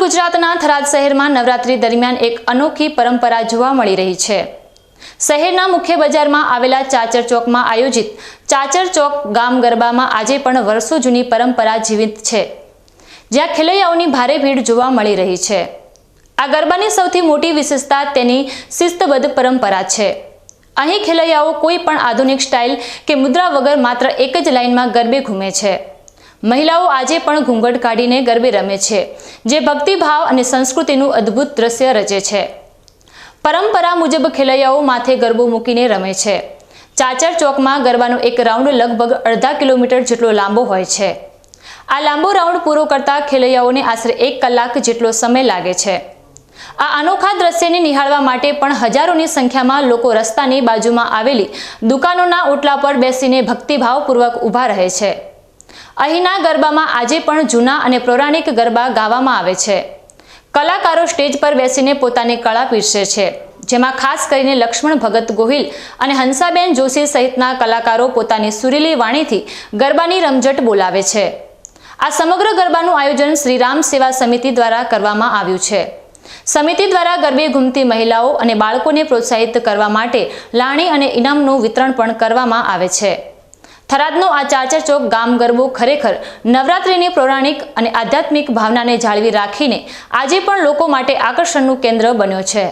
ગુજરાતના થરાદ શહેરમાં નવરાત્રી દરમિયાન એક અનોખી પરંપરા જોવા મળી રહી છે. શહેરના મુખ્ય બજારમાં આવેલા ચાચર ચોકમાં આયોજિત ચાચર ચોક ગામ ગરબામાં આજે પણ વર્ષો જૂની પરંપરા જીવિત છે. જ્યાં ખેલૈયાઓની ભારે ભીડ જોવા મળી રહી છે. આ ગરબાની સૌથી મોટી વિશેષતા તેની શિસ્તબદ્ધ પરંપરા છે. અહીં ખેલૈયાઓ કોઈ પણ આધુનિક સ્ટાઇલ કે મુદ્રા વગર માત્ર એક જ લાઇનમાં ગરબે ઘૂમે છે. મહિલાઓ આજે પણ ઘૂંઘટ કાઢીને ગરબે રમે છે, જે ભક્તિભાવ અને સંસ્કૃતિનું અદ્ભુત દ્રશ્ય રચે છે. પરંપરા મુજબ ખેલૈયાઓ માથે ગરબો મૂકીને રમે છે. ચાચર ચોકમાં ગરબાનો એક રાઉન્ડ લગભગ અડધા કિલોમીટર જેટલો લાંબો હોય છે. આ લાંબો રાઉન્ડ પૂરો કરતા ખેલૈયાઓને આશરે એક કલાક જેટલો સમય લાગે છે. આ અનોખા દ્રશ્યને નિહાળવા માટે પણ હજારોની સંખ્યામાં લોકો રસ્તાની બાજુમાં આવેલી દુકાનોના ઓટલા પર બેસીને ભક્તિભાવપૂર્વક ઊભા રહે છે. અહીંના ગરબામાં આજે પણ જૂના અને પૌરાણિક ગરબા ગાવામાં આવે છે. કલાકારો સ્ટેજ પર બેસીને પોતાની કળા પીરસે છે, જેમાં ખાસ કરીને લક્ષ્મણ ભગત ગોહિલ અને હંસાબેન જોશી સહિતના કલાકારો પોતાની સુરીલી વાણીથી ગરબાની રમઝટ બોલાવે છે. આ સમગ્ર ગરબાનું આયોજન શ્રીરામ સેવા સમિતિ દ્વારા કરવામાં આવ્યું છે. સમિતિ દ્વારા ગરબે ઘૂમતી મહિલાઓ અને બાળકોને પ્રોત્સાહિત કરવા માટે લાણી અને ઇનામનું વિતરણ પણ કરવામાં આવે છે. થરાદનો આ ચાચર ચોક ગામ ગરબો ખરેખર નવરાત્રિની પૌરાણિક અને આધ્યાત્મિક ભાવનાને જાળવી રાખીને આજે પણ લોકો માટે આકર્ષણનું કેન્દ્ર બન્યો છે.